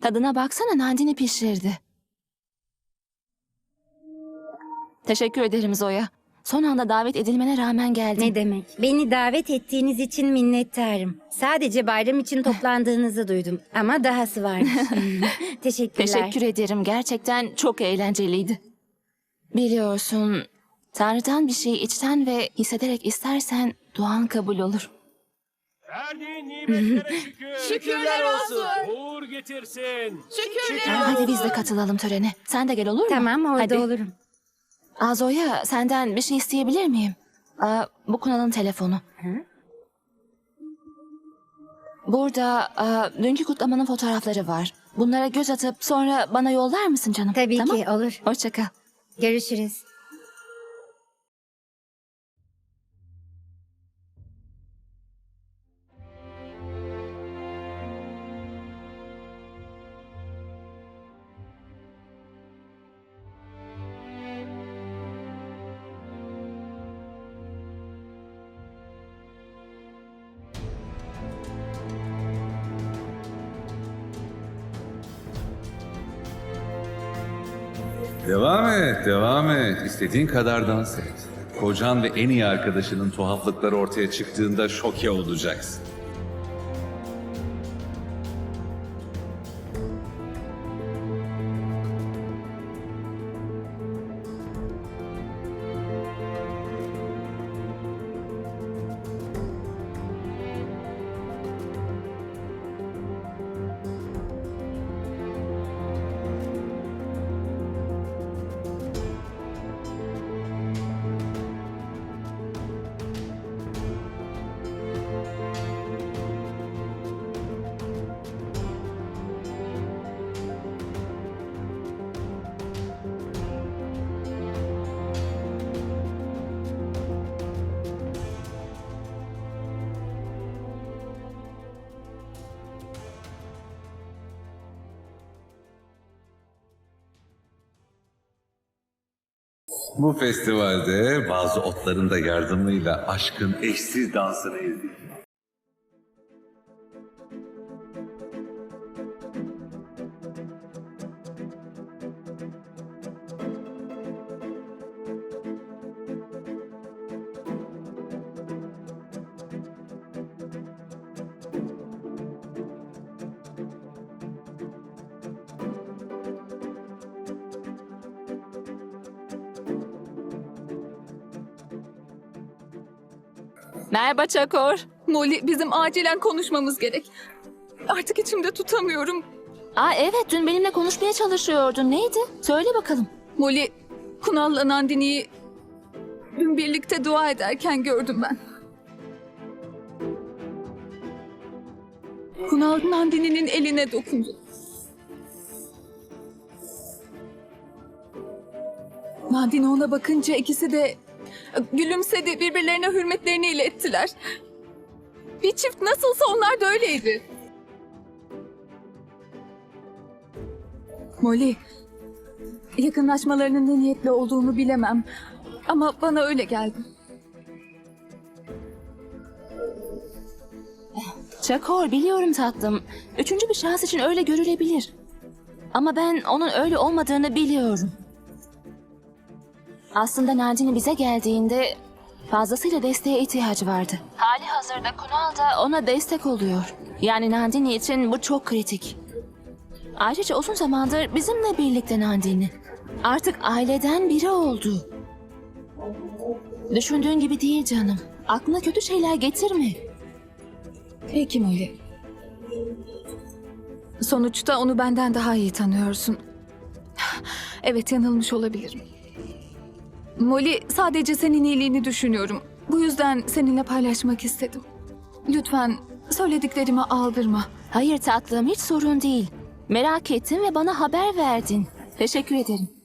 Tadına baksana Nandini pişirdi. Teşekkür ederim Zoya. Son anda davet edilmene rağmen geldin. Ne demek? Beni davet ettiğiniz için minnettarım. Sadece bayram için toplandığınızı duydum. Ama dahası varmış. Teşekkürler. Teşekkür ederim. Gerçekten çok eğlenceliydi. Biliyorsun, Tanrı'dan bir şeyi içten ve hissederek istersen duan kabul olur. Verdiğin nimetlere şükür. Şükürler olsun. Uğur getirsin. Şükürler Hadi biz de katılalım törene. Sen de gel olur mu? Tamam orada Hadi. olurum. Aa, Zoya senden bir şey isteyebilir miyim? Aa, bu Kunal'ın telefonu. Burada aa, dünkü kutlamanın fotoğrafları var. Bunlara göz atıp sonra bana yollar mısın canım? Tabii tamam? ki olur. Hoşça kal. Görüşürüz. Devam et, devam et. İstediğin kadar dans et. Kocan ve en iyi arkadaşının tuhaflıkları ortaya çıktığında şoke olacaksın. Bu festivalde bazı otların da yardımıyla aşkın eşsiz dansını izleyin. Merhaba Çakor. Molly bizim acilen konuşmamız gerek. Artık içimde tutamıyorum. Aa evet dün benimle konuşmaya çalışıyordun. Neydi? Söyle bakalım. Molly, Kunal'la Nandini'yi dün birlikte dua ederken gördüm ben. Kunal Nandini'nin eline dokundu. Nandini ona bakınca ikisi de gülümsedi, birbirlerine hürmetlerini ilettiler. Bir çift nasılsa onlar da öyleydi. Molly, yakınlaşmalarının ne niyetle olduğunu bilemem. Ama bana öyle geldi. Çakor biliyorum tatlım. Üçüncü bir şahıs için öyle görülebilir. Ama ben onun öyle olmadığını biliyorum. Aslında Nandini bize geldiğinde fazlasıyla desteğe ihtiyacı vardı. Hali hazırda Kunal da ona destek oluyor. Yani Nandini için bu çok kritik. Ayrıca uzun zamandır bizimle birlikte Nandini. Artık aileden biri oldu. Düşündüğün gibi değil canım. Aklına kötü şeyler getirme. Peki Molly. Sonuçta onu benden daha iyi tanıyorsun. Evet yanılmış olabilirim. Molly sadece senin iyiliğini düşünüyorum. Bu yüzden seninle paylaşmak istedim. Lütfen söylediklerimi aldırma. Hayır tatlım hiç sorun değil. Merak ettin ve bana haber verdin. Teşekkür ederim.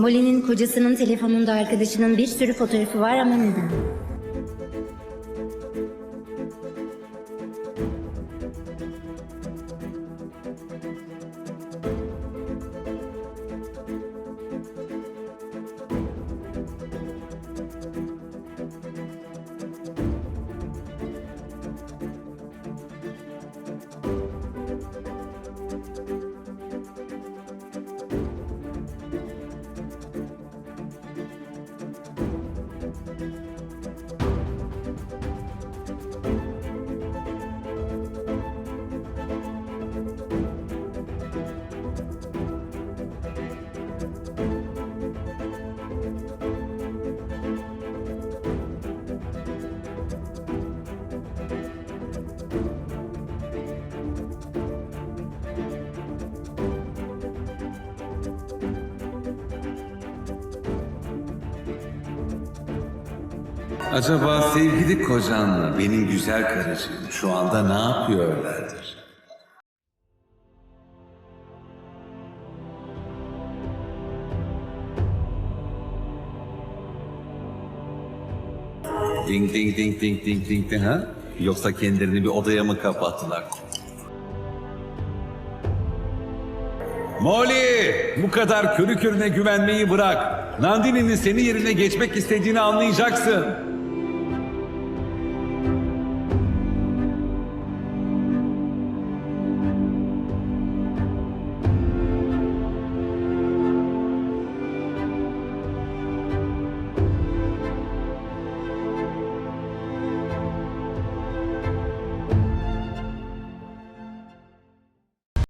Molly'nin kocasının telefonunda arkadaşının bir sürü fotoğrafı var ama neden? Acaba sevgili kocanla benim güzel karıcığım şu anda ne yapıyorlardır? Ding ding ding ding ding ding ding ha? Yoksa kendilerini bir odaya mı kapattılar? Molly! Bu kadar körü körüne güvenmeyi bırak. Nandini'nin senin yerine geçmek istediğini anlayacaksın.